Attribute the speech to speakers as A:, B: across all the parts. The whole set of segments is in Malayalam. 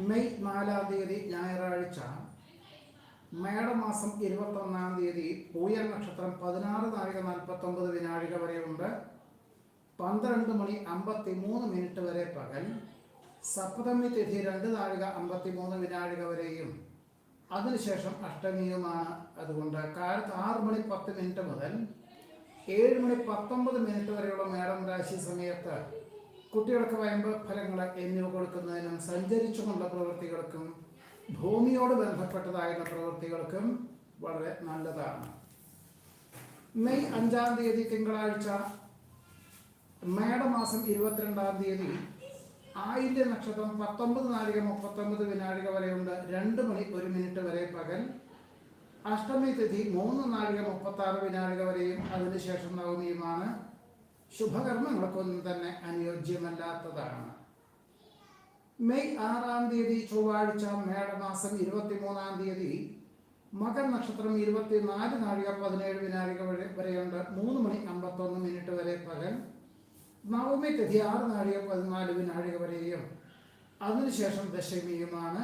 A: മെയ് നാലാം തീയതി ഞായറാഴ്ച മേടമാസം ഇരുപത്തൊന്നാം തീയതി പൂയൽ നക്ഷത്രം പതിനാറ് നാഴിക നാൽപ്പത്തൊമ്പത് വിനാഴിക വരെയുണ്ട് പന്ത്രണ്ട് മണി അമ്പത്തി മൂന്ന് മിനിറ്റ് വരെ പകൽ സപ്തമി തിഥി രണ്ട് നാഴിക അമ്പത്തി മൂന്ന് വിനാഴിക വരെയും. അതിനുശേഷം അഷ്ടമിയുമാണ് അതുകൊണ്ട് കാലത്ത് ആറ് മണി പത്ത് മിനിറ്റ് മുതൽ ഏഴ് മണി പത്തൊമ്പത് മിനിറ്റ് വരെയുള്ള മേടം രാശി സമയത്ത് കുട്ടികൾക്ക് വയമ്പ് ഫലങ്ങൾ എന്നിവ കൊടുക്കുന്നതിനും സഞ്ചരിച്ചുകൊണ്ടുള്ള പ്രവൃത്തികൾക്കും ഭൂമിയോട് ബന്ധപ്പെട്ടതായുള്ള പ്രവൃത്തികൾക്കും വളരെ നല്ലതാണ്. മെയ് അഞ്ചാം തീയതി തിങ്കളാഴ്ച മേടമാസം ഇരുപത്തിരണ്ടാം തീയതി ആയില്യ നക്ഷത്രം പത്തൊമ്പത് നാഴിക മുപ്പത്തൊമ്പത് വിനാഴിക വരെയുണ്ട് രണ്ട് മണി ഒരു മിനിറ്റ് വരെ പകൽ. അഷ്ടമി തിഥി മൂന്ന് നാഴിക മുപ്പത്തി ആറ് വിനാഴിക വരെയും അതിനുശേഷം നവമിയുമാണ്. ശുഭകർമ്മങ്ങൾക്കൊന്നും തന്നെ അനുയോജ്യമല്ലാത്തതാണ്. മെയ് ആറാം തീയതി ചൊവ്വാഴ്ച മേടമാസം ഇരുപത്തിമൂന്നാം തീയതി മകർ നക്ഷത്രം ഇരുപത്തിനാല് നാഴിക പതിനേഴ് വിനാഴിക വരെ വരെയുണ്ട്. മൂന്ന് മണി അമ്പത്തൊന്ന് മിനിറ്റ് വരെ പകൽ. നവമി തിഥി ആറ് നാഴിക പതിനാല് വിനാഴിക വരെയും അതിനുശേഷം ദശമിയുമാണ്.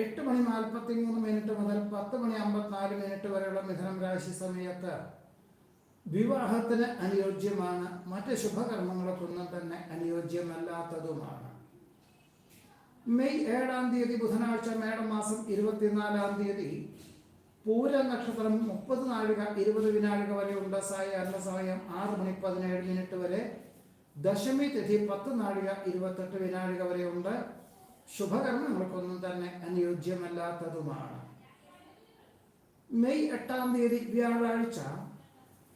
A: എട്ട് മണി നാൽപ്പത്തി മൂന്ന് മിനിറ്റ് മുതൽ പത്ത് മണി അമ്പത്തിനാല് മിനിറ്റ് വരെയുള്ള മിഥുനം രാശി സമയത്ത് വിവാഹത്തിന് അനുയോജ്യമാണ്. മറ്റ് ശുഭകർമ്മങ്ങൾക്കൊന്നും തന്നെ അനുയോജ്യമല്ലാത്തതുമാണ്. മെയ് ഏഴാം തീയതി ബുധനാഴ്ച മേടം മാസം ഇരുപത്തിനാലാം തീയതി പൂര നക്ഷത്രം മുപ്പത് നാഴിക ഇരുപത് വിനാഴിക വരെയുള്ള സായാഹ്ന സമയം ആറ് മണി പതിനേഴ് മിനിറ്റ് വരെ. ദശമി തിഥി പത്ത് നാഴിക ഇരുപത്തെട്ട് വിനാഴിക വരെ ഉണ്ട്. ശുഭകർമ്മങ്ങൾക്കൊന്നും തന്നെ അനുയോജ്യമല്ലാത്തതുമാണ്. മെയ് എട്ടാം തീയതി വ്യാഴാഴ്ച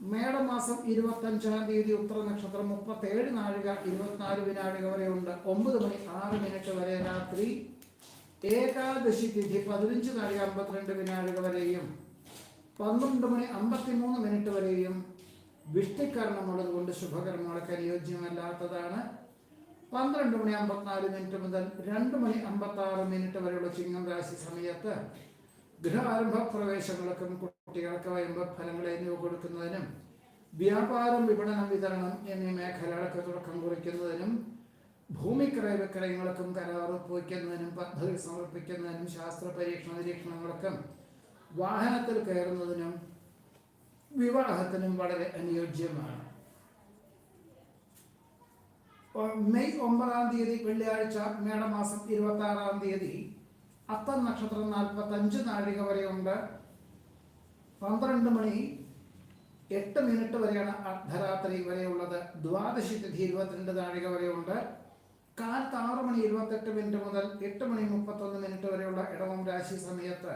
A: മേടമാസം ഇരുപത്തഞ്ചാം തീയതി ഉത്തര നക്ഷത്രം മുപ്പത്തേഴ് നാഴിക ഇരുപത്തിനാല് വിനാഴിക വരെയുണ്ട്. ഒമ്പത് മണി ആറ് മിനിറ്റ് വരെ രാത്രി ഏകാദശി തിഥി പതിനഞ്ച് നാഴിക അമ്പത്തിരണ്ട് വിനാഴിക വരെയും പന്ത്രണ്ട് മണി അമ്പത്തിമൂന്ന് മിനിറ്റ് വരെയും വിഷ്ടിക്കരണമുള്ളത് കൊണ്ട് ശുഭകർമ്മങ്ങൾക്ക് അനുയോജ്യമല്ലാത്തതാണ് പന്ത്രണ്ട് മണി അമ്പത്തിനാല് മിനിറ്റ് മുതൽ രണ്ട് മണി അമ്പത്തി ആറ് മിനിറ്റ് വരെയുള്ള ചിങ്ങം രാശി സമയത്ത് ഗൃഹാരംഭ പ്രവേശങ്ങൾക്കും കുട്ടികൾക്ക് വരുമ്പോൾ ഫലങ്ങൾ എന്നിവ കൊടുക്കുന്നതിനും വ്യാപാരം വിപണനം വിതരണം എന്നീ മേഖലകൾക്ക് തുടക്കം കുറിക്കുന്നതിനും ഭൂമിക്രയ വിക്രയങ്ങൾക്കും കരാർ ഒപ്പുവയ്ക്കുന്നതിനും പദ്ധതി സമർപ്പിക്കുന്നതിനും ശാസ്ത്ര പരീക്ഷണ നിരീക്ഷണങ്ങൾക്കും വാഹനത്തിൽ കയറുന്നതിനും വിവാഹത്തിനും വളരെ അനുയോജ്യമാണ്. മെയ് ഒമ്പതാം തീയതി വെള്ളിയാഴ്ച മേടമാസം ഇരുപത്തി ആറാം തീയതി അത്തം നക്ഷത്രം നാൽപ്പത്തി അഞ്ച് നാഴിക വരെയുണ്ട്. പന്ത്രണ്ട് മണി എട്ട് മിനിറ്റ് വരെയാണ് അർദ്ധരാത്രി വരെയുള്ളത്. ദ്വാദശി തിഥി ഇരുപത്തിരണ്ട് നാഴിക വരെയുണ്ട്. കാലത്ത് ആറ് മണി ഇരുപത്തെട്ട് മിനിറ്റ് മുതൽ എട്ട് മണി മുപ്പത്തൊന്ന് മിനിറ്റ് വരെയുള്ള ഇടവം രാശി സമയത്ത്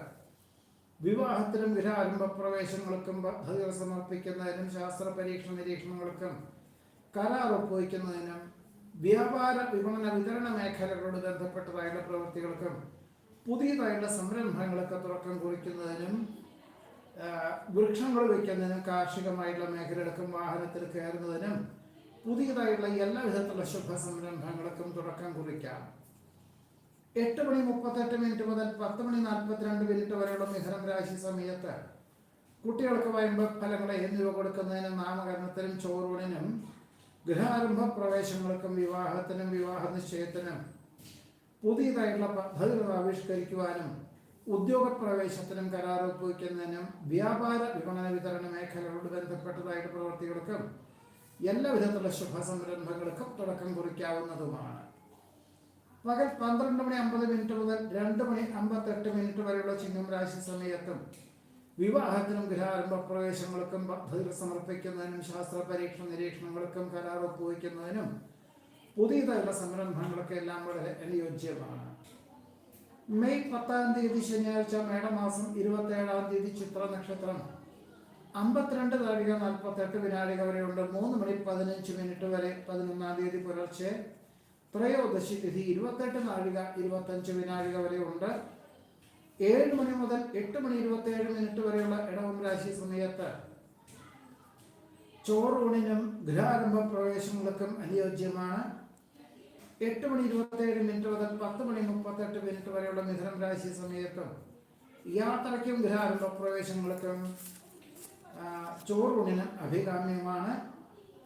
A: വിവാഹത്തിനും ഗൃഹാരംഭ പ്രവേശങ്ങൾക്കും പദ്ധതികൾ സമർപ്പിക്കുന്നതിനും ശാസ്ത്ര പരീക്ഷണ നിരീക്ഷണങ്ങൾക്കും കരാർ ഒപ്പുവയ്ക്കുന്നതിനും വ്യാപാര വിപണന വിതരണ മേഖലകളോട് ബന്ധപ്പെട്ടതായുള്ള പ്രവൃത്തികൾക്കും പുതിയതായുള്ള സംരംഭങ്ങൾക്ക് തുടക്കം കുറിക്കുന്നതിനും വൃക്ഷങ്ങൾ വയ്ക്കുന്നതിനും കാർഷികമായിട്ടുള്ള മേഖലകൾക്കും വാഹനത്തിൽ കയറുന്നതിനും പുതിയതായിട്ടുള്ള എല്ലാ വിധത്തിലുള്ള ശുഭ സംരംഭങ്ങൾക്കും തുടക്കം കുറിക്കാം. എട്ട് മണി മുപ്പത്തെട്ട് മിനിറ്റ് മുതൽ പത്ത് മണി നാൽപ്പത്തിരണ്ട് മിനിറ്റ് വരെയുള്ള മിഥുനം രാശി സമയത്ത് കുട്ടികൾക്ക് വയമ്പ ഫലങ്ങളെ എന്നിവ കൊടുക്കുന്നതിനും നാമകരണത്തിനും ചോറൂണിനും ഗൃഹാരംഭ പ്രവേശങ്ങൾക്കും വിവാഹത്തിനും വിവാഹ നിശ്ചയത്തിനും പുതിയതായിട്ടുള്ള പദ്ധതികൾ ആവിഷ്കരിക്കുവാനും ഉദ്യോഗപ്രവേശത്തിനും കരാർ ഒപ്പുവയ്ക്കുന്നതിനും വ്യാപാര വിപണന വിതരണ മേഖലകളോട് ബന്ധപ്പെട്ടതായിട്ട് പ്രവർത്തികൾക്കും എല്ലാ വിധത്തിലുള്ള ശുഭ സംരംഭങ്ങൾക്കും തുടക്കം കുറിക്കാവുന്നതുമാണ്. പകൽ പന്ത്രണ്ട് മണി അമ്പത് മിനിറ്റ് മുതൽ രണ്ട് മണി അമ്പത്തെട്ട് മിനിറ്റ് വരെയുള്ള ചിങ്ങം രാശി സമയത്തും വിവാഹത്തിനും ഗൃഹാരംഭ പ്രവേശങ്ങൾക്കും പദ്ധതികൾ സമർപ്പിക്കുന്നതിനും ശാസ്ത്ര പരീക്ഷണ നിരീക്ഷണങ്ങൾക്കും കരാർ ഒപ്പുവയ്ക്കുന്നതിനും പുതിയതായുള്ള സംരംഭങ്ങളൊക്കെ എല്ലാം വളരെ അനുയോജ്യമാണ്. മെയ് പത്താം തീയതി ശനിയാഴ്ച മേടമാസം ഇരുപത്തി ഏഴാം തീയതി ചിത്ര നക്ഷത്രം. അമ്പത്തിരണ്ട് നാഴിക നാൽപ്പത്തെട്ട് വിനാഴിക വരെയുണ്ട്. മൂന്ന് മണി പതിനഞ്ച് മിനിറ്റ് വരെ പതിനൊന്നാം തീയതി പുലർച്ചെ ത്രയോദശി തിഥി ഇരുപത്തെട്ട് നാഴിക ഇരുപത്തഞ്ച് വിനാഴിക വരെ ഉണ്ട് ഏഴ് മണി മുതൽ എട്ട് മണി ഇരുപത്തി ഏഴ് മിനിറ്റ് വരെയുള്ള ഇടവം രാശി സമയത്ത് ചോറൂണിനും ഗൃഹാരംഭ പ്രവേശങ്ങൾക്കും അനുയോജ്യമാണ്. എട്ട് മണി ഇരുപത്തി ഏഴ് മിനിറ്റ് മുതൽ പത്ത് മണി മുപ്പത്തെട്ട് മിനിറ്റ് വരെയുള്ള മിഥുനം രാശി സമയത്തും യാത്രയ്ക്കും ഗൃഹാരംഭ പ്രവേശങ്ങൾക്കും ചോറൂണിന് അഭികാമ്യമാണ്.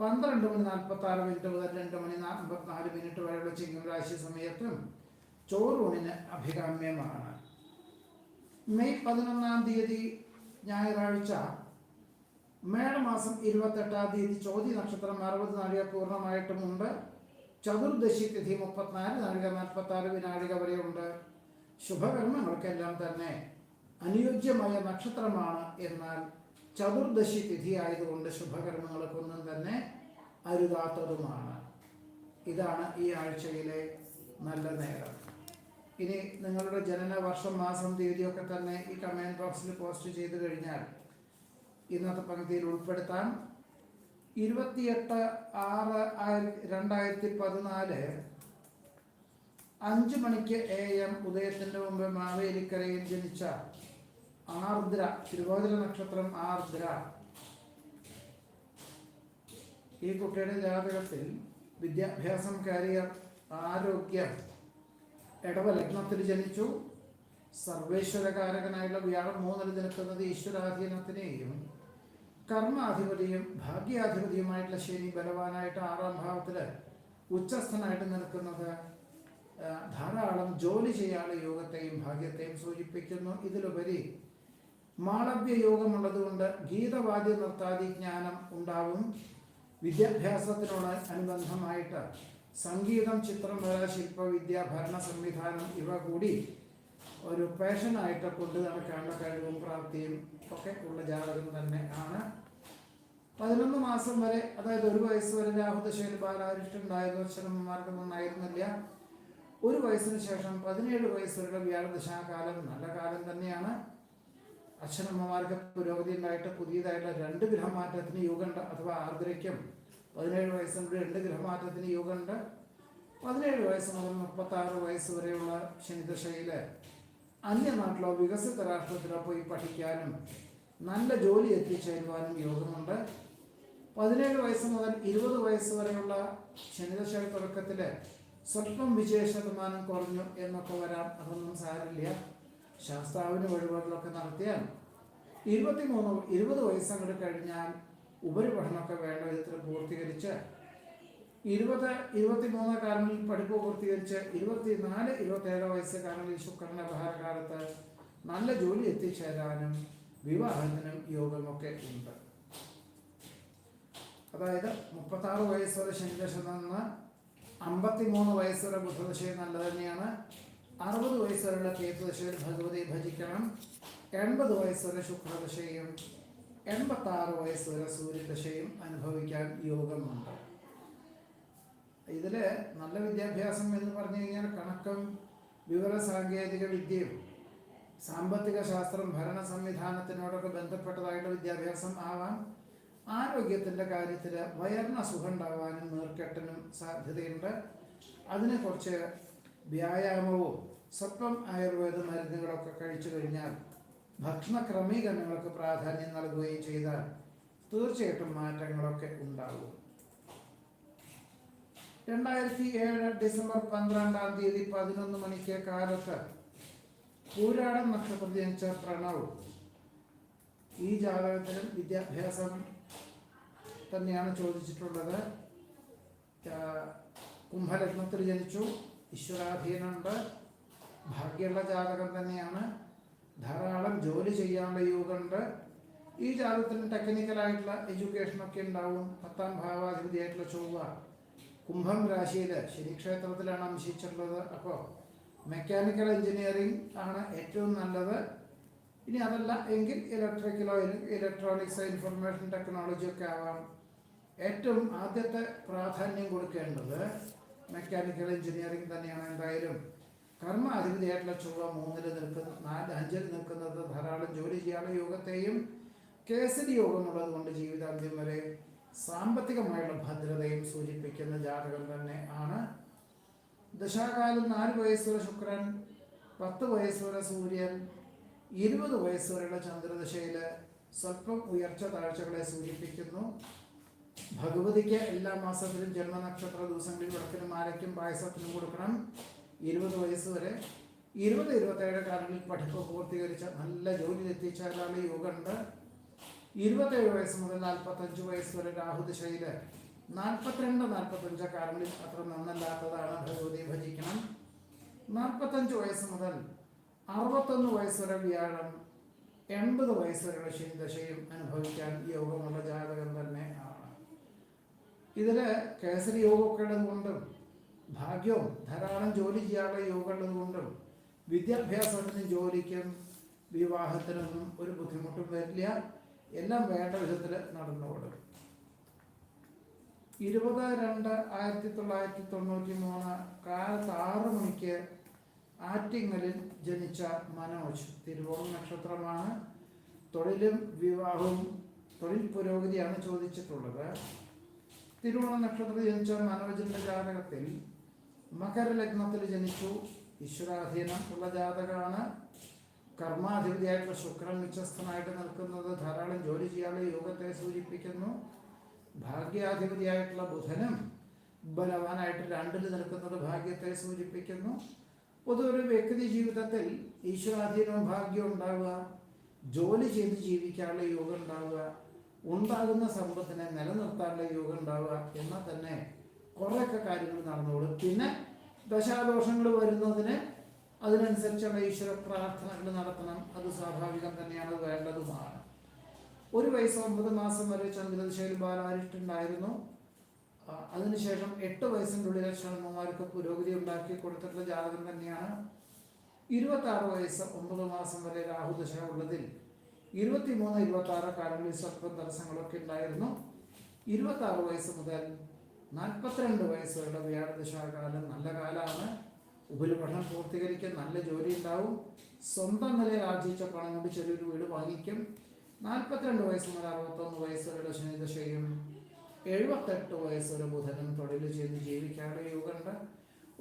A: പന്ത്രണ്ട് മണി നാൽപ്പത്തി ആറ് മിനിറ്റ് മുതൽ രണ്ട് മണി നാൽപ്പത്തിനാല് മിനിറ്റ് വരെയുള്ള ചിങ്ങം രാശി സമയത്തും ചോറൂണിന് അഭികാമ്യമാണ്. മെയ് പതിനൊന്നാം തീയതി ഞായറാഴ്ച മേടമാസം ഇരുപത്തെട്ടാം തീയതി ചോതി നക്ഷത്രം അറുപത് നാഴിക പൂർണമായിട്ടുമുണ്ട് ചതുർദശി തിഥി മുപ്പത്തിനാല് നാഴിക നാൽപ്പത്തി ആറ് വിനാഴിക വരെയുണ്ട്. ശുഭകർമ്മങ്ങൾക്കെല്ലാം തന്നെ അനുയോജ്യമായ നക്ഷത്രമാണ് എന്നാൽ ചതുർദശി തിഥി ആയതുകൊണ്ട് ശുഭകർമ്മങ്ങൾക്കൊന്നും തന്നെ അരുതാത്തതുമാണ്. ഇതാണ് ഈ ആഴ്ചയിലെ നല്ല നേരം. ഇനി നിങ്ങളുടെ ജനന വർഷം മാസം തീയതിയൊക്കെ തന്നെ ഈ കമന്റ് ബോക്സിൽ പോസ്റ്റ് ചെയ്ത് കഴിഞ്ഞാൽ ഇന്നത്തെ പങ്ക്തിയിൽ ഉൾപ്പെടുത്താം ഇരുപത്തിയെട്ട് ആറ് ആയിരത്തി രണ്ടായിരത്തി പതിനാല് അഞ്ച് മണിക്ക് എ എം ഉദയത്തിന്റെ മുമ്പ് മാവേലിക്കരയിൽ ജനിച്ച ആർദ്ര തിരുവോതിര നക്ഷത്രം ആർദ്ര. ഈ കുട്ടിയുടെ ജാതകത്തിൽ വിദ്യാഭ്യാസം കരിയർ ആരോഗ്യം ഇടവ ലഗ്നത്തിൽ ജനിച്ചു. സർവേശ്വരകാരകനായുള്ള വ്യാഴം മൂന്നിൽ ജനിക്കുന്നത് ഈശ്വരാധീനത്തിനെയും കർമാധിപതിയും ഭാഗ്യാധിപതിയുമായിട്ടുള്ള ശനി ബലവാനായിട്ട് ആറാം ഭാവത്തിൽ ഉച്ചസ്ഥനായിട്ട് നിൽക്കുന്നത് ധാരാളം ജോലി ചെയ്യാനുള്ള യോഗത്തെയും ഭാഗ്യത്തെയും സൂചിപ്പിക്കുന്നു. ഇതിലുപരി മാളവ്യ യോഗമുള്ളതുകൊണ്ട് ഗീതവാദ്യ നൃത്താദി ജ്ഞാനം ഉണ്ടാവും. വിദ്യാഭ്യാസത്തിനോട് അനുബന്ധമായിട്ട് സംഗീതം ചിത്രം വര ശില്പവിദ്യ ഭരണ സംവിധാനം ഇവ കൂടി ഒരു പാഷനായിട്ട് കൊണ്ട് നടക്കാനുള്ള കഴിവും പ്രാപ്തിയും ഒക്കെ ഉള്ള ജാതകം തന്നെ ആണ്. പതിനൊന്ന് മാസം വരെ അതായത് ഒരു വയസ്സ് വരെ രാഹുദശയിൽ ബാലാരിഷ്ടുണ്ടായ ദർശനന്മാർക്കൊന്നും ഉണ്ടായിരുന്നില്ല ഒരു വയസ്സിന് ശേഷം പതിനേഴ് വയസ്സ് വരെയുള്ള വ്യാഴദശാകാലം നല്ല കാലം തന്നെയാണ്. അച്ഛനമ്മമാർക്ക് പുരോഗതി ഉണ്ടായിട്ട് പുതിയതായിട്ടുള്ള രണ്ട് ഗ്രഹമാറ്റത്തിന് യുഗമുണ്ട് അഥവാ ആർദ്രയ്ക്കും. പതിനേഴ് വയസ്സിന്റെ രണ്ട് ഗ്രഹമാറ്റത്തിന് യുഗമുണ്ട് പതിനേഴ് വയസ്സ് മുതൽ മുപ്പത്താറ് വയസ്സ് വരെയുള്ള ശനിദശയിൽ അന്യനാട്ടിലോ വികസിത രാഷ്ട്രത്തിലോ പോയി പഠിക്കാനും നല്ല ജോലി എത്തിച്ചേരുവാനും യോഗമുണ്ട്. പതിനേഴ് വയസ്സ് മുതൽ ഇരുപത് വയസ്സ് വരെയുള്ള ശനിദശ തുടക്കത്തിൽ സ്വല്പം വിജയ ശതമാനം കുറഞ്ഞു എന്നൊക്കെ വരാം അതൊന്നും സാരമില്ല. ശാസ്താവിന് വഴിപാടുകളൊക്കെ നടത്തിയാൽ ഇരുപത്തിമൂന്ന് ഇരുപത് വയസ്സങ്ങോട്ട് കഴിഞ്ഞാൽ ഉപരിപഠനമൊക്കെ വേണ്ട വിധത്തിൽ പൂർത്തീകരിച്ച് ഇരുപത് ഇരുപത്തിമൂന്ന് കാലങ്ങളിൽ പഠിപ്പ് പൂർത്തീകരിച്ച് ഇരുപത്തിനാല് ഇരുപത്തേഴ് വയസ്സ് കാലങ്ങളിൽ ശുക്രന്റെ അപഹാരകാലത്ത് നല്ല ജോലി എത്തിച്ചേരാനും വിവാഹത്തിനും യോഗമൊക്കെ ഉണ്ട്. അതായത് മുപ്പത്താറ് വയസ്സ് വരെ ശനിദശ നിന്ന് അമ്പത്തിമൂന്ന് വയസ്സ് വരെ ബുധദശയും നല്ല തന്നെയാണ്. അറുപത് വയസ്സ് വരെയുള്ള കേതുദശയിൽ ഭഗവതി ഭജിക്കണം. എൺപത് വയസ്സ് വരെ ശുക്രദശയും എൺപത്താറ് വയസ്സ് വരെ സൂര്യദശയും അനുഭവിക്കാൻ യോഗമുണ്ട്. ഇതിൽ നല്ല വിദ്യാഭ്യാസം എന്ന് പറഞ്ഞു കഴിഞ്ഞാൽ കണക്കും വിവര സാങ്കേതിക വിദ്യയും സാമ്പത്തിക ശാസ്ത്രം ഭരണ സംവിധാനത്തിനോടൊക്കെ ബന്ധപ്പെട്ടതായിട്ടുള്ള വിദ്യാഭ്യാസം ആവാം ആരോഗ്യത്തിന്റെ കാര്യത്തിൽ വയർന്ന അസുഖം ഉണ്ടാവാനും നീർക്കെട്ടിനും സാധ്യതയുണ്ട്. അതിനെ വ്യായാമവും സ്വപ്നം ആയുർവേദ മരുന്നുകളൊക്കെ കഴിച്ചു കഴിഞ്ഞാൽ ഭക്ഷണ ക്രമീകരണങ്ങൾക്ക് പ്രാധാന്യം നൽകുകയും ചെയ്താൽ തീർച്ചയായിട്ടും മാറ്റങ്ങളൊക്കെ ഉണ്ടാകും. രണ്ടായിരത്തി ഏഴ് ഡിസംബർ പന്ത്രണ്ടാം തീയതി പതിനൊന്ന് മണിക്ക് കാലത്ത് പൂരാടം നക്ഷത്രത്തിൽ ജനിച്ച പ്രണവ് ഈ ജാതകത്തിലും വിദ്യാഭ്യാസം തന്നെയാണ് ചോദിച്ചിട്ടുള്ളത്. കുംഭരത്നത്തിൽ ജനിച്ചു ഈശ്വരാധീനമുണ്ട് ഭാഗ്യമുള്ള ജാതകം തന്നെയാണ് ധാരാളം ജോലി ചെയ്യാനുള്ള യോഗമുണ്ട്. ഈ ജാതകത്തിന് ടെക്നിക്കലായിട്ടുള്ള എഡ്യൂക്കേഷനൊക്കെ ഉണ്ടാവും. പത്താം ഭാവാധിപതിയായിട്ടുള്ള ചൊവ്വ. കുംഭം രാശിയിൽ ശനിക്ഷേത്രത്തിലാണ് അംശിച്ചിട്ടുള്ളത് അപ്പോൾ മെക്കാനിക്കൽ എഞ്ചിനീയറിംഗ് ആണ് ഏറ്റവും നല്ലത്. ഇനി അതല്ല എങ്കിൽ ഇലക്ട്രിക്കലോ ഇലക്ട്രോണിക്സ് ഇൻഫർമേഷൻ ടെക്നോളജി ഒക്കെ ആവാം ഏറ്റവും ആദ്യത്തെ പ്രാധാന്യം കൊടുക്കേണ്ടത് മെക്കാനിക്കൽ എഞ്ചിനീയറിംഗ് തന്നെയാണ് എന്തായാലും. കർമ്മ അധിപതിയായിട്ടുള്ള ചൊവ്വ മൂന്നിൽ നിൽക്കുന്ന നാല് അഞ്ചിൽ നിൽക്കുന്നത് ധാരാളം ജോലി ചെയ്യാനുള്ള യോഗത്തെയും കേസരി യോഗമുള്ളത് കൊണ്ട് ജീവിതാന്ത്യം വരെ സാമ്പത്തികമായുള്ള ഭദ്രതയും സൂചിപ്പിക്കുന്ന ജാതകം തന്നെ ആണ്. ദശാകാലം നാല് വയസ്സ് വരെ ശുക്രൻ പത്ത് വയസ്സ് വരെ സൂര്യൻ ഇരുപത് വയസ്സ് വരെയുള്ള ചന്ദ്രദശയിൽ സ്വല്പം ഉയർച്ച താഴ്ചകളെ സൂചിപ്പിക്കുന്നു. ഭഗവതിക്ക് എല്ലാ മാസത്തിലും ജന്മനക്ഷത്ര ദിവസങ്ങളിൽ വിളക്കിനും മാലയ്ക്കും പായസത്തിനും കൊടുക്കണം ഇരുപത് വയസ്സ് വരെ. ഇരുപത് ഇരുപത്തേഴ് കാലങ്ങളിൽ പഠിപ്പ് പൂർത്തീകരിച്ച നല്ല ജോലി യോഗ യോഗമുണ്ട് ഇരുപത്തേഴ് വയസ്സ് മുതൽ നാൽപ്പത്തഞ്ച് വയസ്സ് വരെ രാഹുദശയിൽ നാൽപ്പത്തിരണ്ട് നാൽപ്പത്തഞ്ച് കാലങ്ങളിൽ അത്ര നന്നല്ലാത്തതാണ് ഭഗവതി ഭജിക്കണം. നാൽപ്പത്തഞ്ച് വയസ്സ് മുതൽ അറുപത്തൊന്ന് വയസ്സ് വരെ വ്യാഴം എൺപത് വയസ്സ് വരെയുള്ള ശനി ദശയും അനുഭവിക്കാൻ യോഗമുള്ള ജാതകം തന്നെ ആണ്. ഇതിൽ കേസരി യോഗമൊക്കെ ഉള്ളതുകൊണ്ടും ഭാഗ്യവും ധാരാളം ജോലി ചെയ്യാനുള്ള യോഗം ഉള്ളതുകൊണ്ടും വിദ്യാഭ്യാസത്തിനും ജോലിക്കും വിവാഹത്തിനൊന്നും ഒരു ബുദ്ധിമുട്ടും വരില്ല. എല്ലാം വേണ്ട വിധത്തിൽ നടന്നുകൊണ്ട് ഇരുപത് രണ്ട് ആയിരത്തി തൊള്ളായിരത്തി തൊണ്ണൂറ്റി മൂന്ന് കാലത്ത് ആറ് മണിക്ക് ആറ്റിങ്ങലിൽ ജനിച്ച മനോജ് തിരുവോണ നക്ഷത്രമാണ്. തൊഴിലും വിവാഹവും തൊഴിൽ പുരോഗതിയാണ് ചോദിച്ചിട്ടുള്ളത്. തിരുവോണ നക്ഷത്രത്തിൽ ജനിച്ച മനോജിന്റെ ജാതകത്തിൽ മകരലഗ്നത്തിൽ ജനിച്ചു. ഈശ്വരാധീനം ഉള്ള ജാതകമാണ്. കർമാധിപതിയായിട്ടുള്ള ശുക്രൻ ഉച്ചസ്ഥനായിട്ട് നിൽക്കുന്നത് ധാരാളം ജോലി ചെയ്യാനുള്ള യോഗത്തെ സൂചിപ്പിക്കുന്നു. ഭാഗ്യാധിപതിയായിട്ടുള്ള ബുധനും ബലവാനായിട്ട് രണ്ടിൽ നിൽക്കുന്നത് ഭാഗ്യത്തെ സൂചിപ്പിക്കുന്നു. പൊതുവെ വ്യക്തി ജീവിതത്തിൽ ഈശ്വരാധീനവും ഭാഗ്യവും ഉണ്ടാവുക ജോലി ചെയ്ത് ജീവിക്കാനുള്ള യോഗം ഉണ്ടാവുക ഉണ്ടാകുന്ന സമ്പത്തിനെ നിലനിർത്താനുള്ള യോഗം ഉണ്ടാവുക എന്നാൽ തന്നെ കുറേയൊക്കെ കാര്യങ്ങൾ നടന്നോളും. പിന്നെ ദശാദോഷങ്ങൾ വരുന്നതിന് അതിനനുസരിച്ചുള്ള ഈശ്വര പ്രാർത്ഥനകൾ നടത്തണം. അത് സ്വാഭാവികം തന്നെയാണ് അത് വേണ്ടതുമാണ്. ഒരു വയസ്സ് ഒമ്പത് മാസം വരെ ചന്ദ്രദിശയിൽ ബാലാരിട്ടുണ്ടായിരുന്നു. അതിനുശേഷം എട്ട് വയസ്സിന്റെ ഉള്ളിൽ പുരോഗതി ഉണ്ടാക്കി കൊടുത്തിട്ടുള്ള ജാതകം തന്നെയാണ്. ഇരുപത്തി ആറ് വയസ്സ് ഒമ്പത് മാസം വരെ രാഹുദശ ഉള്ളതിൽ ഇരുപത്തി മൂന്ന് ഇരുപത്തി ആറ് കാലങ്ങളിൽ സ്വല്പം തടസ്സങ്ങളൊക്കെ ഉണ്ടായിരുന്നു. ഇരുപത്തി ആറ് വയസ്സ് മുതൽ നാൽപ്പത്തിരണ്ട് വയസ്സ് വരെയുള്ള വ്യാഴദശാകാലം നല്ല കാലമാണ്. ഉപരിപഠനം പൂർത്തീകരിക്കാൻ നല്ല ജോലി ഉണ്ടാവും സ്വന്തം നിലയിൽ ആർജിച്ച പണം കൊണ്ട് ചെറിയൊരു വീട് വാങ്ങിക്കും. നാൽപ്പത്തിരണ്ട് വയസ്സ് മുതൽ അറുപത്തൊന്ന് വയസ്സ് വരെയുള്ള ശനിദശയും എഴുപത്തെട്ട് വയസ്സ് വരെ ബുധനും തൊഴിൽ ചെയ്ത് ജീവിക്കാനുള്ള യോഗമുണ്ട്.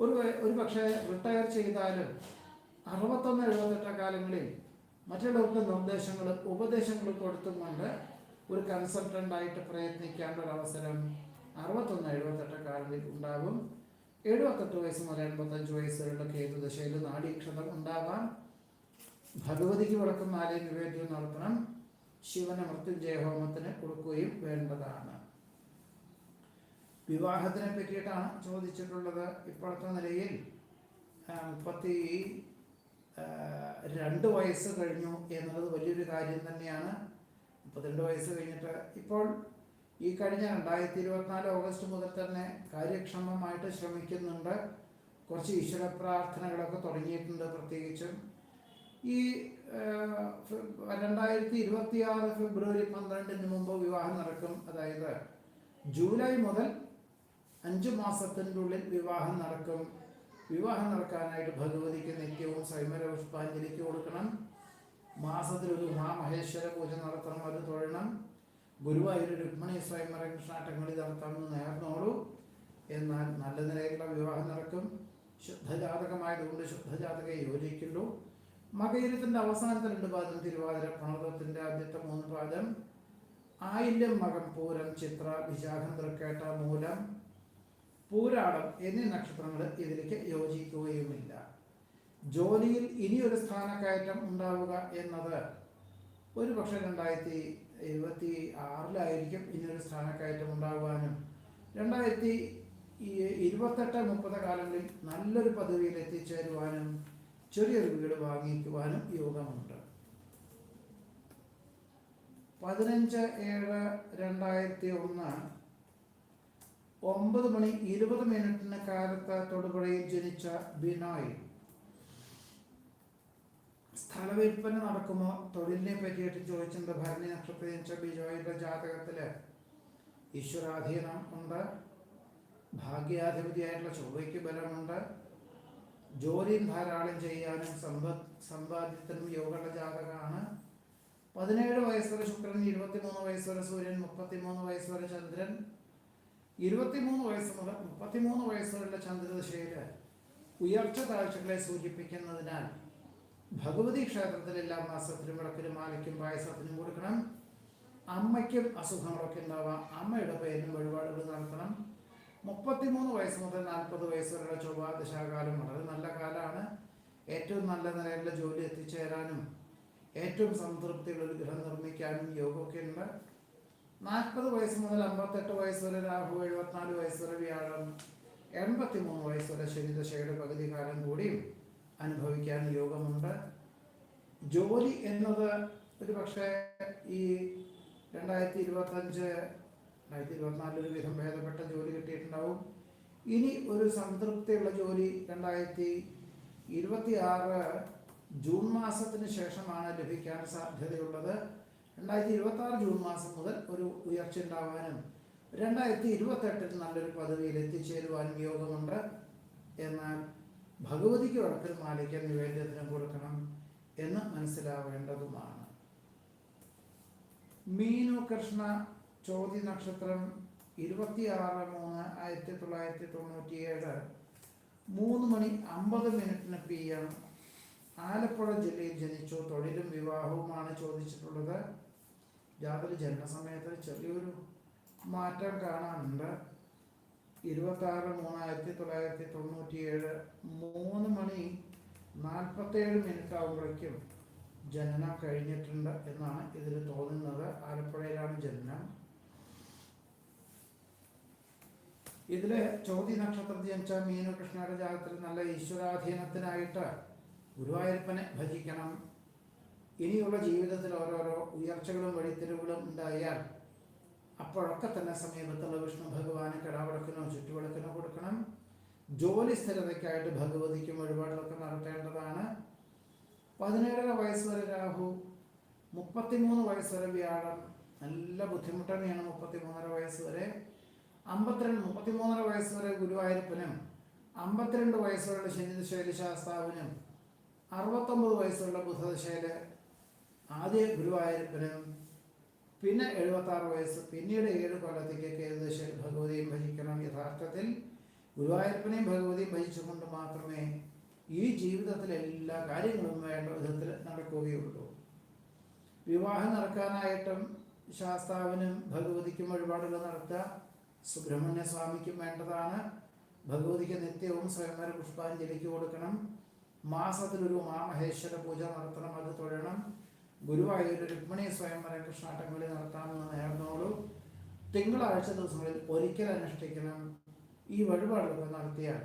A: ഒരു ഒരു പക്ഷേ റിട്ടയർ ചെയ്താലും അറുപത്തൊന്ന് എഴുപത്തെട്ട് കാലങ്ങളിൽ മറ്റുള്ളവർക്ക് നിർദ്ദേശങ്ങൾ ഉപദേശങ്ങൾ കൊടുത്തുകൊണ്ട് ഒരു കൺസൾട്ടന്റായിട്ട് പ്രയത്നിക്കാനുള്ള ഒരു അവസരം അറുപത്തൊന്ന് എഴുപത്തെട്ട് കാലങ്ങളിൽ ഉണ്ടാകും. എഴുപത്തെട്ട് വയസ്സ് മുതൽ എൺപത്തഞ്ച് വയസ്സ് വരെയുള്ള കേതുദശയിൽ നാഡീക്ഷതം ഉണ്ടാവാം ഭഗവതിക്ക് വിളക്കും മാലയും നിവേദ്യവും നടത്തണം ശിവന് മൃത്യുഞ്ജയ ഹോമത്തിന് കൊടുക്കുകയും വേണ്ടതാണ്. വിവാഹത്തിനെ പറ്റിയിട്ടാണ് ചോദിച്ചിട്ടുള്ളത്. ഇപ്പോഴത്തെ നിലയിൽ മുപ്പത്തി രണ്ട് വയസ്സ് കഴിഞ്ഞു എന്നുള്ളത് വലിയൊരു കാര്യം തന്നെയാണ്. മുപ്പത്തിരണ്ട് വയസ്സ് കഴിഞ്ഞിട്ട് ഇപ്പോൾ ഈ കഴിഞ്ഞ രണ്ടായിരത്തി ഇരുപത്തിനാല് ഓഗസ്റ്റ് മുതൽ തന്നെ കാര്യക്ഷമമായിട്ട് ശ്രമിക്കുന്നുണ്ട്. കുറച്ച് ഈശ്വര പ്രാർത്ഥനകളൊക്കെ തുടങ്ങിയിട്ടുണ്ട് പ്രത്യേകിച്ചും. ഈ രണ്ടായിരത്തി ഇരുപത്തി ആറ് ഫെബ്രുവരി പന്ത്രണ്ടിന് മുമ്പ് വിവാഹം നടക്കും. അതായത് ജൂലൈ മുതൽ അഞ്ച് മാസത്തിന്റെ ഉള്ളിൽ വിവാഹം നടക്കും. വിവാഹം നടക്കാനായിട്ട് ഭഗവതിക്ക് നിത്യവും സൈമര പുഷ്പാഞ്ജലിക്ക് കൊടുക്കണം. മാസത്തിൽ ഒരു ഉമാമഹേശ്വര പൂജ നടത്തണം അത് തൊഴണം. ഗുരുവായൂർ രുക്മിണി സ്വയംവര കൃഷ്ണാട്ടങ്ങളിൽ നടത്താമെന്ന് നേർന്നോളൂ എന്നാൽ നല്ല നിലയിലുള്ള വിവാഹം നടക്കും. ശുദ്ധജാതകമായതുകൊണ്ട് ശുദ്ധജാതകയെ യോജിക്കുള്ളൂ. മകയിരത്തിന്റെ അവസാനത്തെ രണ്ട് പാദം തിരുവാതിര പ്രണവത്തിന്റെ ആദ്യത്തെ മൂന്ന് പാദം. ആയില്യം മകം പൂരം ചിത്ര വിശാഖം തൃക്കേട്ട മൂലം. പൂരാടം എന്നീ നക്ഷത്രങ്ങൾ ഇതിലേക്ക് യോജിക്കുകയുമില്ല. ജോലിയിൽ ഇനിയൊരു സ്ഥാനക്കയറ്റം ഉണ്ടാവുക എന്നത് ഒരു പക്ഷേ രണ്ടായിരത്തി ഇരുപത്തി ആറിലായിരിക്കും ഇനിയൊരു സ്ഥാനക്കയറ്റം ഉണ്ടാകുവാനും രണ്ടായിരത്തി ഇരുപത്തെട്ട് മുപ്പത് കാലങ്ങളിൽ നല്ലൊരു പദവിയിൽ എത്തിച്ചേരുവാനും ചെറിയൊരു വീട് വാങ്ങിക്കുവാനും യോഗമുണ്ട്. പതിനഞ്ച് ഏഴ് രണ്ടായിരത്തി ഒന്ന് ഒമ്പത് മണി ഇരുപത് മിനിറ്റിന് കാലത്ത് തൊടുപുഴയിൽ ജനിച്ച ബിനോയ്. സ്ഥലവിൽപ്പന നടക്കുമോ? തൊഴിലിനെ പറ്റിയിട്ട് ചോദിച്ചിട്ടുണ്ട് ഭരണി ജനിച്ച ബിജോയുടെ ജാതകത്തിൽ. ഈശ്വരാധീനം ഉണ്ട്. ഭാഗ്യാധിപതിയായിട്ടുള്ള ചൊവ്വയ്ക്ക് ബലമുണ്ട്. ജോലിയും ധാരാളം ചെയ്യാനും സമ്പദ് സമ്പാദ്യത്തിനും യോഗയുടെ ജാതകമാണ്. പതിനേഴ് വയസ്സ് വരെ ശുക്രൻ ഇരുപത്തിമൂന്ന് വയസ്സ് വരെ സൂര്യൻ മുപ്പത്തിമൂന്ന് വയസ്സ് വരെ ചന്ദ്രൻ. ഇരുപത്തിമൂന്ന് വയസ്സ് മുതൽ മുപ്പത്തിമൂന്ന് വയസ്സ് വരെയുള്ള ചന്ദ്രദശയിൽ ഉയർച്ച താഴ്ചകളെ സൂചിപ്പിക്കുന്നതിനാൽ ഭഗവതി ക്ഷേത്രത്തിൽ എല്ലാ മാസത്തിലും വിളക്കിനും മാലയ്ക്കും പായസത്തിനും കൊടുക്കണം. അമ്മയ്ക്കും അസുഖങ്ങളൊക്കെ ഉണ്ടാവാം. അമ്മയുടെ പേരിനും വഴിപാടുകൾ നടത്തണം. മുപ്പത്തിമൂന്ന് വയസ്സ് മുതൽ നാൽപ്പത് വയസ്സ് വരെയുള്ള ചൊവ്വാദശാകാലം വളരെ നല്ല കാലമാണ്. ഏറ്റവും നല്ല നിലയിലുള്ള ജോലി എത്തിച്ചേരാനും ഏറ്റവും സംതൃപ്തിയുള്ള ഒരു ഗൃഹം നിർമ്മിക്കാനും യോഗമൊക്കെ ഉണ്ട്. നാൽപ്പത് വയസ്സ് മുതൽ അമ്പത്തെട്ട് വയസ്സ് വരെ രാഹു എഴുപത്തിനാല് വയസ്സ് വരെ വ്യാഴം എൺപത്തി മൂന്ന് വയസ്സ് വരെ ശനിദശയുടെ പകുതി കാലം കൂടിയും അനുഭവിക്കാൻ യോഗമുണ്ട്. ജോലി എന്നത് ഒരു പക്ഷേ ഈ രണ്ടായിരത്തി ഇരുപത്തഞ്ച് രണ്ടായിരത്തി ഇരുപത്തിനാലിൽ ഒരു വിധം ഭേദപ്പെട്ട ജോലി കിട്ടിയിട്ടുണ്ടാവും. ഇനി ഒരു സംതൃപ്തിയുള്ള ജോലി രണ്ടായിരത്തി ഇരുപത്തി ആറ് ജൂൺ മാസത്തിന് ശേഷമാണ് ലഭിക്കാൻ സാധ്യതയുള്ളത്. രണ്ടായിരത്തി ഇരുപത്തി ആറ് ജൂൺ മാസം മുതൽ ഒരു ഉയർച്ച ഉണ്ടാവാനും രണ്ടായിരത്തി ഇരുപത്തെട്ടിൽ നല്ലൊരു പദവിയിൽ എത്തിച്ചേരുവാനും യോഗമുണ്ട്. എന്നാൽ ഭഗവതിക്ക് വടക്കൽ മാലയ്ക്ക് നിവേദ്യത്തിനും കൊടുക്കണം എന്ന് മനസ്സിലാവേണ്ടതുമാണ്. മീനു കൃഷ്ണ ചോതി നക്ഷത്രം ഇരുപത്തിയാറ് മൂന്ന് ആയിരത്തി തൊള്ളായിരത്തി തൊണ്ണൂറ്റിയേഴ് മൂന്ന് മണി അമ്പത് മിനിറ്റിന് പി എം ആലപ്പുഴ ജില്ലയിൽ ജനിച്ചു. തൊഴിലും വിവാഹവുമാണ് ചോദിച്ചിട്ടുള്ളത്. ജാതക ജനനസമയത്ത് ചെറിയൊരു മാറ്റം കാണാനുണ്ട്. ഇരുപത്തി ആറ് മൂന്ന് ആയിരത്തി തൊള്ളായിരത്തി തൊണ്ണൂറ്റിയേഴ് മൂന്ന് മണി നാൽപ്പത്തേഴ് മിനിറ്റ് ആകുമ്പോഴേക്കും ജനനം കഴിഞ്ഞിട്ടുണ്ട് എന്നാണ് ഇതിൽ തോന്നുന്നത്. ആലപ്പുഴയിലാണ് ജനനം. ഇതിൽ ചോദ്യ നക്ഷത്രത്തിൽ ജനിച്ച മീനകൃഷ്ണയുടെ ജാതത്തിൽ നല്ല ഈശ്വരാധീനത്തിനായിട്ട് ഗുരുവായൂരപ്പനെ ഭജിക്കണം. ഇനിയുള്ള ജീവിതത്തിൽ ഓരോരോ ഉയർച്ചകളും വഴിത്തിരിവുകളും ഉണ്ടായാൽ അപ്പോഴൊക്കെ തന്നെ സമീപത്തുള്ള വിഷ്ണു ഭഗവാന് കിടാവിളക്കിനോ ചുറ്റുവിളക്കിനോ കൊടുക്കണം. ജോലി സ്ഥിരതയ്ക്കായിട്ട് ഭഗവതിക്കും വഴിപാടുകളൊക്കെ നടത്തേണ്ടതാണ്. പതിനേഴര വയസ്സ് വരെ രാഹു മുപ്പത്തിമൂന്ന് വയസ്സ് വരെ വ്യാഴം നല്ല ബുദ്ധിമുട്ട് തന്നെയാണ് മുപ്പത്തിമൂന്നര വയസ്സ് വരെ. അമ്പത്തിരണ്ട് മുപ്പത്തിമൂന്നര വയസ്സ് വരെ ഗുരുവായൂരപ്പനും അമ്പത്തിരണ്ട് വയസ്സുള്ള ശനിദശയിലെ ശാസ്താവിനും അറുപത്തൊമ്പത് വയസ്സുള്ള ബുധദശയിൽ ആദ്യ ഗുരുവായൂരപ്പനും പിന്നെ എഴുപത്താറ് വയസ്സ് പിന്നീട് ഏഴ് കൊല്ലത്തേക്ക് കേതുദശയിൽ ഭഗവതിയും ഭജിക്കണം യഥാർത്ഥത്തിൽ. ഗുരുവായൂരപ്പനെയും ഭഗവതിയും ഭജിച്ചുകൊണ്ട് മാത്രമേ ഈ ജീവിതത്തിലെ എല്ലാ കാര്യങ്ങളും വേണ്ട വിധത്തിൽ നടക്കുകയുള്ളൂ. വിവാഹം നടക്കാനായിട്ടും ശാസ്താവിനും ഭഗവതിക്കും വഴിപാടുകൾ നടത്തുക സുബ്രഹ്മണ്യ സ്വാമിക്കും വേണ്ടതാണ്. ഭഗവതിക്ക് നിത്യവും സ്വയംവര പുഷ്പാഞ്ജലിക്ക് കൊടുക്കണം. മാസത്തിലൊരു മാമഹേശ്വര പൂജ നടത്തണം അത് തൊഴണം. ഗുരുവായൂർ രുക്മിണി സ്വയംവര കൃഷ്ണാട്ടങ്ങളിൽ നടത്താമെന്ന് നേർന്നോളൂ. തിങ്കളാഴ്ച ദിവസങ്ങളിൽ ഒരിക്കൽ അനുഷ്ഠിക്കണം. ഈ വഴിപാടുകൾ നടത്തിയാൽ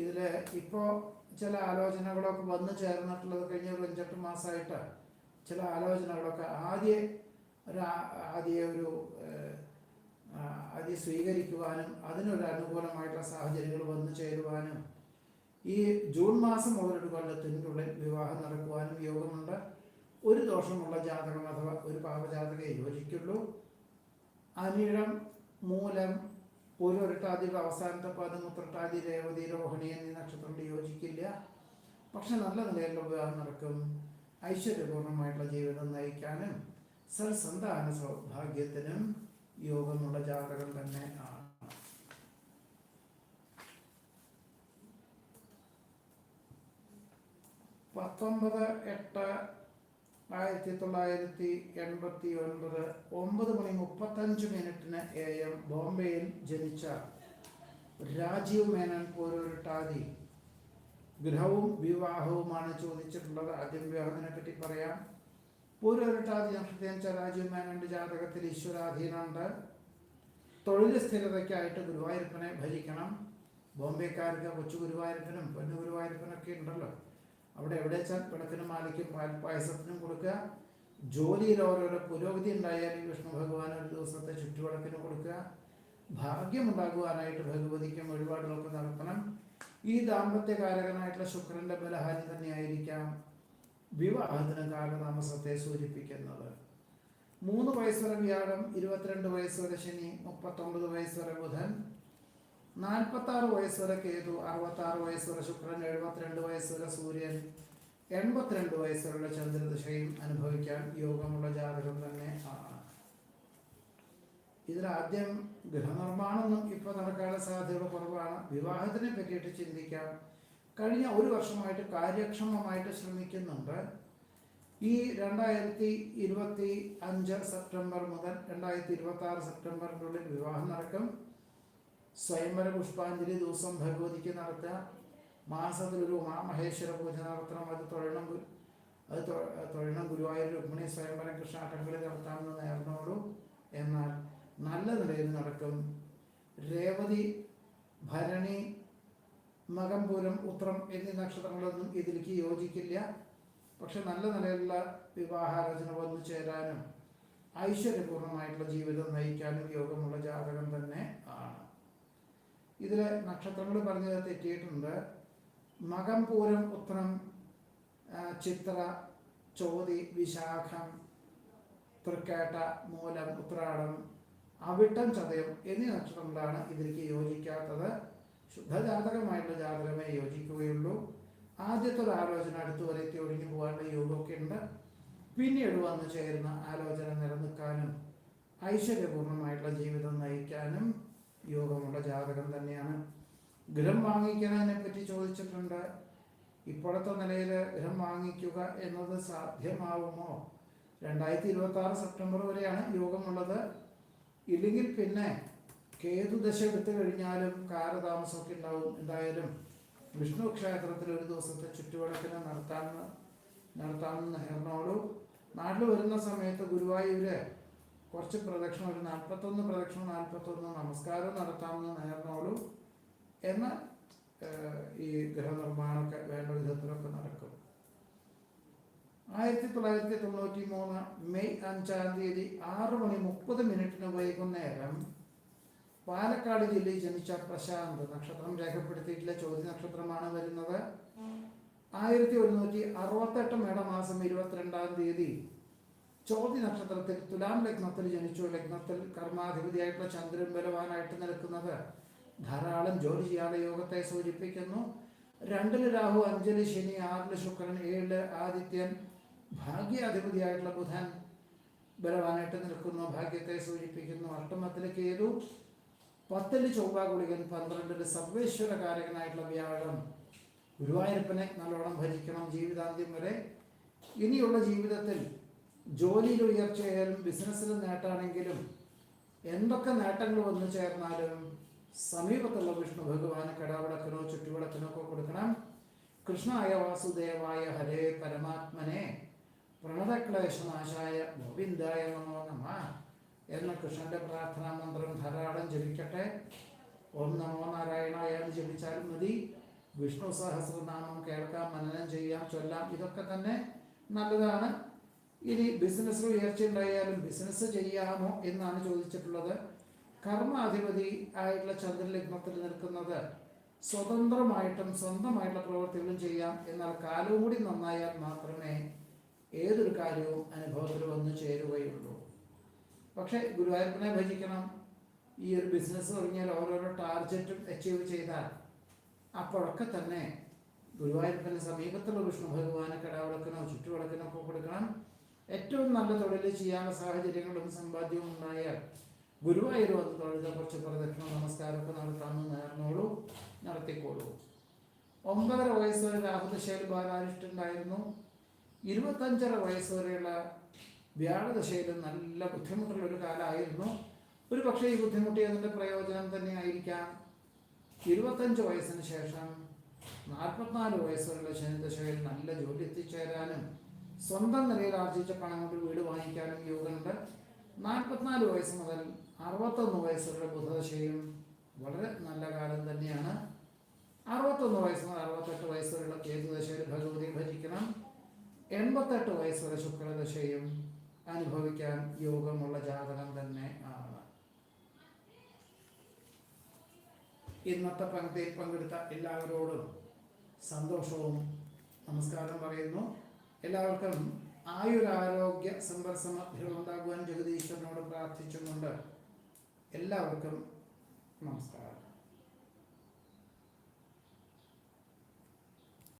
A: ഇതിൽ ഇപ്പോൾ ചില ആലോചനകളൊക്കെ വന്നു ചേർന്നിട്ടുള്ളത് കഴിഞ്ഞ ഒരു അഞ്ചെട്ട് മാസമായിട്ട് ചില ആലോചനകളൊക്കെ ആദ്യ ഒരു ആദ്യ ഒരു ആദ്യ സ്വീകരിക്കുവാനും അതിനൊരു അനുകൂലമായിട്ടുള്ള സാഹചര്യങ്ങൾ വന്നു ചേരുവാനും. ഈ ജൂൺ മാസം മുതൽ കൊല്ലത്തിനുള്ളിൽ വിവാഹം നടക്കുവാനും യോഗമുണ്ട്. ഒരു ദോഷമുള്ള ജാതകം അഥവാ ഒരു പാപജാതകയെ യോജിക്കുള്ളൂ. അനിഴം മൂലം പൂർവരട്ടാതിയുടെ അവസാനത്തെ പദം ഉത്രട്ടാതി രേവതി രോഹിണി എന്നീ നക്ഷത്രങ്ങൾ യോജിക്കില്ല. പക്ഷെ നല്ല നിലയിലുള്ള വിവാഹം നടക്കും. ഐശ്വര്യപൂർണമായിട്ടുള്ള ജീവിതം നയിക്കാനും സൽസന്താന സൗഭാഗ്യത്തിനും യോഗമുള്ള ജാതകം തന്നെ ആണ്. പത്തൊമ്പത് എട്ട് ആയിരത്തി തൊള്ളായിരത്തി എൺപത്തി ഒൻപത് ഒമ്പത് മണി മുപ്പത്തഞ്ച് മിനിറ്റിന് എ എം ബോംബെയിൽ ജനിച്ച രാജീവ് മേനൻ പോരൊരുട്ടാതി. ഗൃഹവും വിവാഹവുമാണ് ചോദിച്ചിട്ടുള്ളത്. ആദ്യം വിവാഹത്തിനെ പറ്റി പറയാം. പൂരൊരുട്ടാതി നക്ഷത്രം രാജീവ് മേനന്റെ ജാതകത്തിൽ ഈശ്വരാധീനമുണ്ട്. തൊഴിൽ സ്ഥിരതയ്ക്കായിട്ട് ഗുരുവായൂരപ്പനെ ഭജിക്കണം ബോംബെക്കാർക്ക് കൊച്ചു ഗുരുവായൂരപ്പനും പൊന്നു ഗുരുവായൂരപ്പനൊക്കെ ഉണ്ടല്ലോ. അവിടെ എവിടെ വെച്ചാൽ പിണത്തിനും മാലയ്ക്കും പാൽ പായസത്തിനും കൊടുക്കുക. ജോലിയിൽ ഓരോരോ പുരോഗതി ഉണ്ടായാലും വിഷ്ണു ഭഗവാൻ ഒരു ദിവസത്തെ ചുറ്റുവടക്കിന് കൊടുക്കുക. ഭാഗ്യമുണ്ടാകുവാനായിട്ട് ഭഗവതിക്കും വഴിപാടുകളൊക്കെ നടത്തണം. ഈ ദാമ്പത്യകാരകനായിട്ടുള്ള ശുക്രന്റെ ബലഹാരി തന്നെയായിരിക്കാം വിവാഹത്തിന് കാലതാമസത്തെ സൂചിപ്പിക്കുന്നത്. മൂന്ന് വയസ്സ് വരെ വ്യാഴം ഇരുപത്തിരണ്ട് വയസ്സ് വരെ ശനി മുപ്പത്തൊമ്പത് വയസ്സ് വരെ ബുധൻ നാൽപ്പത്തി ആറ് വയസ്സ് വരെ കേതു അറുപത്തി ആറ് വയസ്സ് വരെ ശുക്രൻ എഴുപത്തിരണ്ട് വയസ്സ് വരെ സൂര്യൻ എൺപത്തിരണ്ട് വയസ്സ് വരെയുള്ള ചന്ദ്രദശയും അനുഭവിക്കാൻ യോഗമുള്ള ജാതകം തന്നെ ആണ് ഇതിലാദ്യം ഗൃഹനിർമ്മാണമൊന്നും ഇപ്പോൾ നടക്കാനുള്ള സാധ്യത കുറവാണ്. വിവാഹത്തിനെ പറ്റിയിട്ട് ചിന്തിക്കാം. കഴിഞ്ഞ ഒരു വർഷമായിട്ട് കാര്യക്ഷമമായിട്ട് ശ്രമിക്കുന്നുണ്ട്. ഈ രണ്ടായിരത്തി ഇരുപത്തി അഞ്ച് സെപ്റ്റംബർ മുതൽ രണ്ടായിരത്തി ഇരുപത്തി ആറ് സെപ്റ്റംബറിനുള്ളിൽ വിവാഹം നടക്കും. സ്വയംവര പുഷ്പാഞ്ജലി ദിവസം ഭഗവതിക്ക് നടത്തുക. മാസത്തിൽ ഒരു ഉമാമഹേശ്വര പൂജ നടത്തണം. അത് തൊഴണം അത് തൊഴണം ഗുരുവായൂർ രുക്മിണി സ്വയംവരം കൃഷ്ണാട്ടങ്ങളിൽ നടത്താമെന്ന് നേർന്നോളൂ. എന്നാൽ നല്ല നിലയിൽ നടക്കും. രേവതി ഭരണി മകംപൂരം ഉത്രം എന്നീ നക്ഷത്രങ്ങളൊന്നും ഇതിലേക്ക് യോജിക്കില്ല. പക്ഷെ നല്ല നിലയിലുള്ള വിവാഹാലോചന വന്നു ചേരാനും ഐശ്വര്യപൂർണമായിട്ടുള്ള ജീവിതം നയിക്കാനും യോഗമുള്ള ജാതകം തന്നെ ആണ്. ഇതിലെ നക്ഷത്രങ്ങൾ പറഞ്ഞത് തെറ്റിയിട്ടുണ്ട്. മകം പൂരം ഉത്രം ചിത്ര ചോതി വിശാഖം തൃക്കേട്ട മൂലം ഉത്രാടം അവിട്ടം ചതയം എന്നീ നക്ഷത്രങ്ങളാണ് ഇതിലേക്ക് യോജിക്കാത്തത്. ശുദ്ധജാതകമായിട്ടുള്ള ജാതകമേ യോജിക്കുകയുള്ളൂ. ആദ്യത്തെ ഒരു ആലോചന അടുത്ത് വരെ എത്തി ഒഴിഞ്ഞു പോകാനുള്ള യോഗമൊക്കെ ഉണ്ട് പിന്നീട് വന്നു ചേരുന്ന ആലോചന നിലനിൽക്കാനും ഐശ്വര്യപൂർണമായിട്ടുള്ള ജീവിതം നയിക്കാനും യോഗമുള്ള ജാതകം തന്നെയാണ്. ഗൃഹം വാങ്ങിക്കുന്നതിനെ പറ്റി ചോദിച്ചിട്ടുണ്ട്. ഇപ്പോഴത്തെ നിലയിൽ ഗൃഹം വാങ്ങിക്കുക എന്നത് സാധ്യമാവുമോ? രണ്ടായിരത്തി ഇരുപത്തി ആറ് സെപ്റ്റംബർ വരെയാണ് യോഗമുള്ളത്. ഇല്ലെങ്കിൽ പിന്നെ കേതു ദശ എടുത്തു കഴിഞ്ഞാലും കാലതാമസമൊക്കെ ഉണ്ടാവും. എന്തായാലും വിഷ്ണു ക്ഷേത്രത്തിൽ ഒരു ദിവസത്തെ ചുറ്റുവിളക്കിന് നടത്താമെന്ന് നടത്താമെന്ന് ഹെർണോളൂ നാട്ടിൽ വരുന്ന സമയത്ത് ഗുരുവായൂര് കുറച്ച് പ്രദക്ഷിണം ഒരു നാൽപ്പത്തൊന്ന് പ്രദക്ഷിണം നാൽപ്പത്തൊന്ന് നമസ്കാരം നടത്താമെന്ന് നേർന്നോളൂ. എന്ന് ഈ ഗൃഹനിർമ്മാണമൊക്കെ വേണ്ട വിധത്തിലൊക്കെ നടക്കും. ആയിരത്തി തൊള്ളായിരത്തി തൊണ്ണൂറ്റി മൂന്ന് മെയ് അഞ്ചാം തീയതി ആറ് മണി മുപ്പത് മിനിറ്റിന് വൈകുന്നേരം പാലക്കാട് ജില്ലയിൽ ജനിച്ച പ്രശാന്ത് നക്ഷത്രം രേഖപ്പെടുത്തിയിട്ടുള്ള ചോദ്യ നക്ഷത്രമാണ് വരുന്നത്. ആയിരത്തി ഒരുന്നൂറ്റി അറുപത്തെട്ട് മേടമാസം ഇരുപത്തിരണ്ടാം തീയതി ചോദ്യ നക്ഷത്രത്തിൽ തുലാം ലഗ്നത്തിൽ ജനിച്ചു. ലഗ്നത്തിൽ കർമാധിപതിയായിട്ടുള്ള ചന്ദ്രൻ ബലവാനായിട്ട് നിൽക്കുന്നത്. ധാരാളം ജോലി ചെയ്യാതെ യോഗത്തെ സൂചിപ്പിക്കുന്നു. രണ്ടിൽ രാഹു അഞ്ചിൽ ശനി ആറിൽ ശുക്രൻ ഏഴിൽ ആദിത്യൻ. ഭാഗ്യാധിപതിയായിട്ടുള്ള ബുധൻ ബലവാനായിട്ട് നിൽക്കുന്നു. ഭാഗ്യത്തെ സൂചിപ്പിക്കുന്നു. അഷ്ടമത്തിൽ കേതു. പത്തിൽ ചൊവ്വ ഗുളികൻ പന്ത്രണ്ടിൽ സർവേശ്വരകാരകനായിട്ടുള്ള വ്യാഴം. ഗുരുവായൂരപ്പനെ നല്ലോണം ഭരിക്കണം ജീവിതാന്ത്യം വരെ. ഇനിയുള്ള ജീവിതത്തിൽ ജോലിയിൽ ഉയർച്ചയായാലും ബിസിനസ്സിൽ നേട്ടാണെങ്കിലും എന്തൊക്കെ നേട്ടങ്ങൾ വന്നു ചേർന്നാലും സമീപത്തുള്ള വിഷ്ണു ഭഗവാന് കടാവിളക്കിനോ ചുറ്റുവിളക്കിനോ ഒക്കെ കൊടുക്കണം. കൃഷ്ണായ വാസുദേവായ ഹരേ പരമാത്മനെ പ്രണതക്ലേശനാശായ ഗോവിന്ദായ നമോ നമ എന്ന കൃഷ്ണന്റെ പ്രാർത്ഥനാ മന്ത്രം ധാരാളം ജപിക്കട്ടെ. ഓം നമോ നാരായണായ എന്ന് ജപിച്ചാലും മതി. വിഷ്ണു സഹസ്രനാമം കേൾക്കാം മനനം ചെയ്യാം ചൊല്ലാം ഇതൊക്കെ തന്നെ നല്ലതാണ്. ഇനി ബിസിനസ് ഉയർച്ച ഉണ്ടായാലും ബിസിനസ് ചെയ്യാമോ എന്നാണ് ചോദിച്ചിട്ടുള്ളത്. കർമാധിപതി ആയിട്ടുള്ള ചന്ദ്രലഗ്നത്തിൽ നിൽക്കുന്നത് സ്വതന്ത്രമായിട്ടും സ്വന്തമായിട്ടുള്ള പ്രവർത്തികളും ചെയ്യാം എന്നാൽ കാലവും കൂടി നന്നായാൽ മാത്രമേ ഏതൊരു കാര്യവും അനുഭവത്തിൽ വന്നു ചേരുകയുള്ളൂ. പക്ഷേ ഗുരുവായൂരപ്പനെ ഭജിക്കണം. ഈ ഒരു ബിസിനസ് തുടങ്ങിയാൽ ഓരോരോ ടാർഗറ്റും അച്ചീവ് ചെയ്താൽ അപ്പോഴൊക്കെ തന്നെ ഗുരുവായൂരപ്പന് സമീപത്തുള്ള വിഷ്ണു ഭഗവാനെ കടാവിളക്കിനോ ചുറ്റുവിളക്കിനോ ഒക്കെ കൊടുക്കണം. ഏറ്റവും നല്ല തൊഴിൽ ചെയ്യാനുള്ള സാഹചര്യങ്ങളും സമ്പാദ്യവും ഉണ്ടായാൽ ഗുരുവായൂർ വന്ന് തൊഴുത കുറച്ച് പ്രദക്ഷിണ നമസ്കാരമൊക്കെ നടത്താമെന്ന് നേർന്നോളൂ നടത്തിക്കോളൂ. ഒമ്പതര വയസ്സ് വരെ രാഹുദശയിൽ ബാലാരിഷ്ടുണ്ടായിരുന്നു ഇരുപത്തഞ്ചര വയസ്സ് വരെയുള്ള വ്യാഴദശയിൽ നല്ല ബുദ്ധിമുട്ടുള്ള ഒരു കാലമായിരുന്നു. ഒരു പക്ഷേ ഈ ബുദ്ധിമുട്ടിയതിന്റെ പ്രയോജനം തന്നെ ആയിരിക്കാം. ഇരുപത്തഞ്ച് വയസ്സിന് ശേഷം നാൽപ്പത്തിനാല് വയസ്സുള്ള ശനിദശയിൽ നല്ല ജോലി എത്തിച്ചേരാനും സ്വന്തം നിലയിൽ ആർജിച്ച പണം കൊണ്ട് വീട് വാങ്ങിക്കാനും യോഗമുണ്ട്. നാൽപ്പത്തിനാല് വയസ്സ് മുതൽ അറുപത്തൊന്ന് വയസ്സുള്ള ബുധദശയും വളരെ നല്ല കാലം തന്നെയാണ്. അറുപത്തൊന്ന് വയസ്സ് മുതൽ അറുപത്തെട്ട് വയസ്സുള്ള കേതുദശയിൽ ഭഗവതി ഭജിക്കണം. എൺപത്തെട്ട് വയസ്സ് വരെ ശുക്രദശയും അനുഭവിക്കാൻ യോഗമുള്ള ജാതകം തന്നെ ആണ്. ഇന്നത്തെ പങ്ക്തിയിൽ പങ്കെടുത്ത എല്ലാവരോടും സന്തോഷവും നമസ്കാരം പറയുന്നു. എല്ലാവർക്കും ആയുരാരോഗ്യ സമ്പർസമഭ്യം ഉണ്ടാകുവാൻ ജഗദീശ്വരനോട് പ്രാർത്ഥിച്ചുകൊണ്ട് എല്ലാവർക്കും നമസ്കാരം.